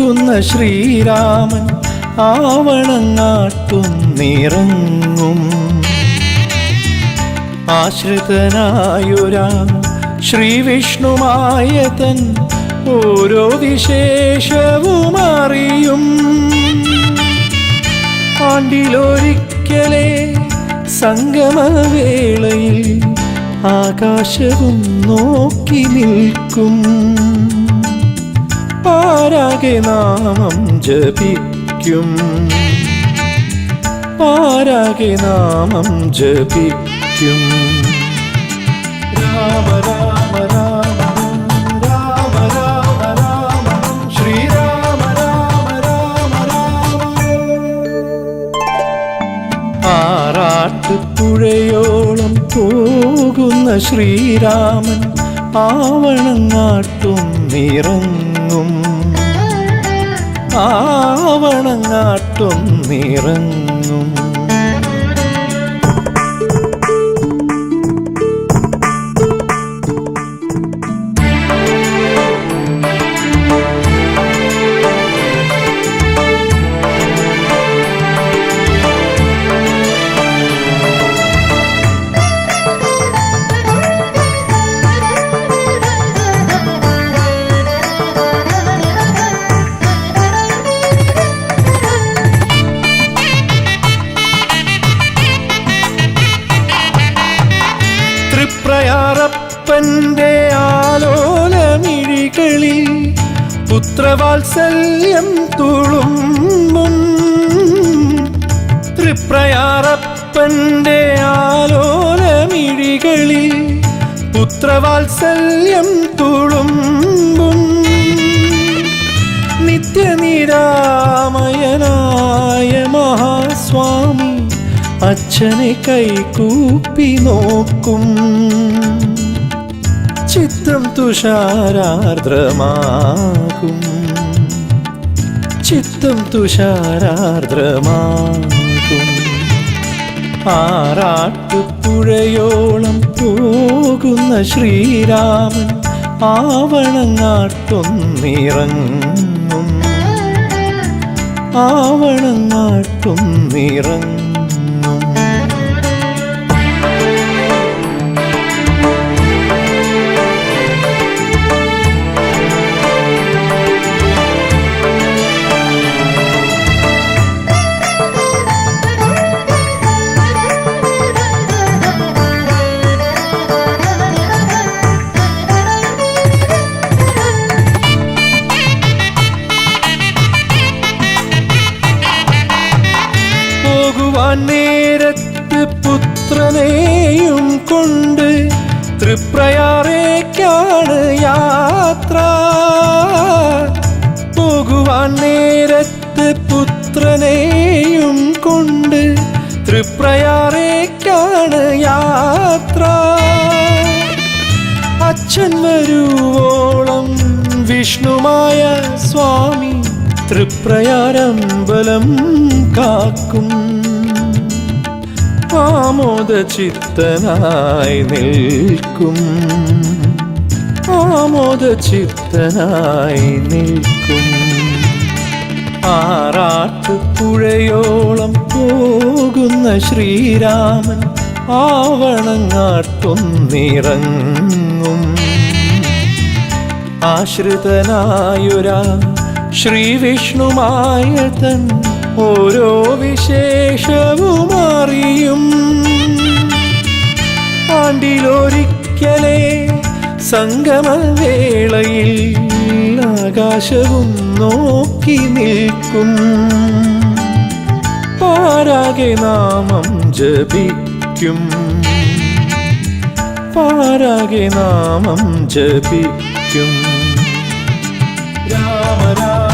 പോകുന്ന ശ്രീരാമൻ ആവണങ്ങാട്ടും നിറങ്ങും. ആശ്രിതനായുരാ ശ്രീവിഷ്ണുമായ തൻ ഓരോ വിശേഷവും അറിയും. ആണ്ടിലൊരിക്കലേ സംഗമവേളയിൽ ആകാശവും നോക്കി നിൽക്കും. പാരാകെ നാമം ജപിക്കും. പാരാകെ നാമം ജപിക്കും. രാമ രാമ രാമ രാമ രാമ രാമ. ശ്രീരാമ രാമ രാമ രാമ. പോകുന്ന ശ്രീരാമൻ ആവണങ്ങാട്ടും നിറങ്ങും. ആവണങ്ങാട്ടും നിറങ്ങും. ആലോലമിഴികളിൽ പുത്രവാത്സല്യം തുളുമ്പും. തൃപ്രയാറപ്പന്റെ ആലോലമിഴികളി പുത്രവാത്സല്യം തുളുമ്പും. നിത്യനിരാമയനായ മഹാസ്വാമി അച്ഛനെ കൈകൂപ്പി നോക്കും. ചിത്തം തുഷാരാർദ്രമാകും. ചിത്തം തുഷാരാർദ്രമാകും. ആറാട്ടുപുഴയോളം പോകുന്ന ശ്രീരാമൻ ആവണങ്ങാട്ടും നിറങ്ങും നേരത്ത് പുത്രനെയും കൊണ്ട് തൃപ്രയാറേക്കാണ് യാത്ര. പോകുവാൻ നേരത്ത് പുത്രനെയും കൊണ്ട് തൃപ്രയാറേക്കാണ് യാത്ര. അച്ഛൻ വരുവോളം വിഷ്ണുമായ സ്വാമി തൃപ്രയാരമ്പലം കാക്കും. ആമോദ ചിത്തനായി നിൽക്കും. ആമോദ ചിത്തനായി നിൽക്കും. ആറാട്ടുപുഴയോളം പോകുന്ന ശ്രീരാമൻ ആവണങ്ങാട്ടൊന്നിറങ്ങും ആശ്രിതനായുരാ ശ്രീവിഷ്ണുമായ തൻ ഓരോ വിശേഷവും അറിയും ആണ്ടിലൊരിക്കലേ സംഗമവേളയിൽ ആകാശവും നോക്കി നിൽക്കും. പാരാകെ നാമം ജപിക്കും. പാരാകെ നാമം ജപിക്കും. രാമരാ രാമ